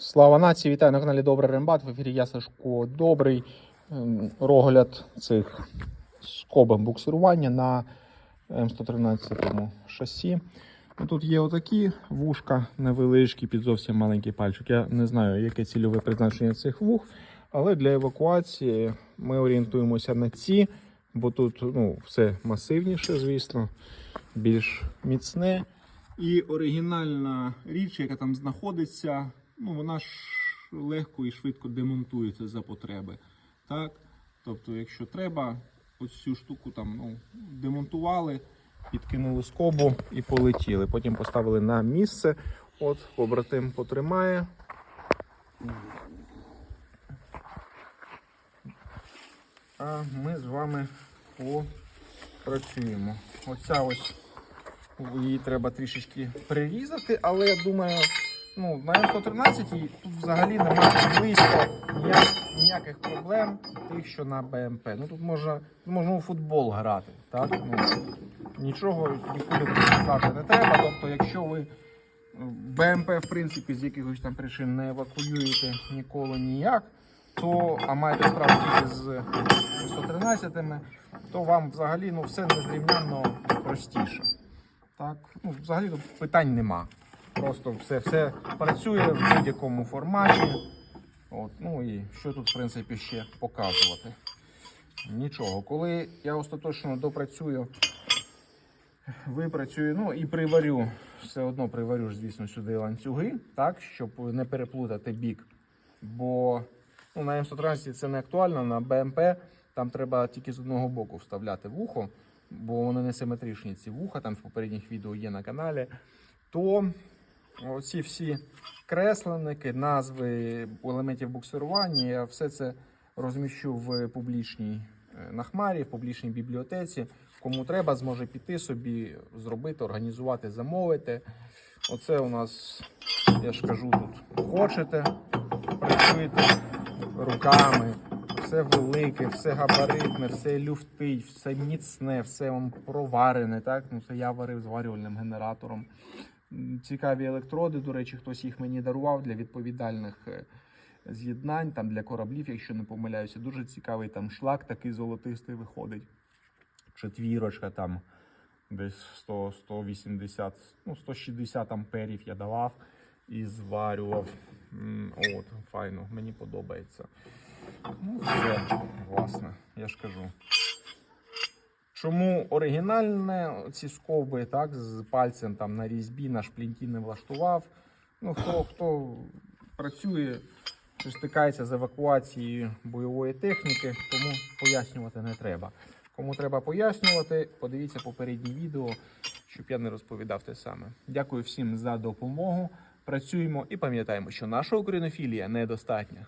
Слава нації, вітаю на каналі Добрий Рембат. В ефірі я Сашко Добрий. Ем, Рогляд цих скобом буксирування на М113 шасі. Ну, Тут є отакі вушка невеличкі під зовсім маленький пальчик. Я не знаю, яке цільове призначення цих вух, але для евакуації ми орієнтуємося на ці, бо тут ну, все масивніше, звісно, більш міцне. І оригінальна річ, яка там знаходиться, ну вона ж легко і швидко демонтується за потреби. Так? Тобто, якщо треба, ось цю штуку там ну, демонтували, підкинули скобу і полетіли. Потім поставили на місце. От, побратим потримає. А ми з вами попрацюємо. Оця ось її треба трішечки прирізати, але я думаю, ну, на М113 тут взагалі немає близько ніяких проблем, тих, що на БМП. Ну тут можна, можна у футбол грати. Так? Ну, нічого нікуди прирізати не треба. Тобто, якщо ви БМП, в принципі, з якихось там причин не евакуюєте ніколи ніяк, то а маєте справу тільки з 113 то вам взагалі ну, все незрівнянно простіше. Так, ну, взагалі тут питань нема. Просто все, все працює в будь-якому форматі. От, ну і що тут, в принципі, ще показувати? Нічого. Коли я остаточно допрацюю, випрацюю, ну і приварю, все одно приварю звісно, сюди ланцюги, так, щоб не переплутати бік. Бо ну, на М113 це не актуально, на БМП там треба тільки з одного боку вставляти вухо, бо вони не симетричні ці вуха, там в попередніх відео є на каналі. То оці всі кресленники, назви елементів буксирування, я все це розміщу в публічній е, на хмарі, в публічній бібліотеці. Кому треба, зможе піти собі, зробити, організувати, замовити. Оце у нас, я ж кажу, тут хочете, працюєте руками, все велике, все габаритне, все люфтить, все міцне, все вам проварене. Так? Ну, це я варив зварювальним генератором. Цікаві електроди, до речі, хтось їх мені дарував для відповідальних е, з'єднань, там для кораблів, якщо не помиляюся. Дуже цікавий там шлак такий золотистий виходить. Четвірочка там десь 100, 180, ну 160 амперів я давав і зварював. От, файно, мені подобається. Ну, все, власне, я ж кажу. Чому оригінальне ці скоби, так, з пальцем там на різьбі, на шплінті не влаштував. Ну, хто, хто працює, стикається з евакуацією бойової техніки, тому пояснювати не треба. Кому треба пояснювати, подивіться попереднє відео, щоб я не розповідав те саме. Дякую всім за допомогу. Працюємо і пам'ятаємо, що наша українофілія недостатня.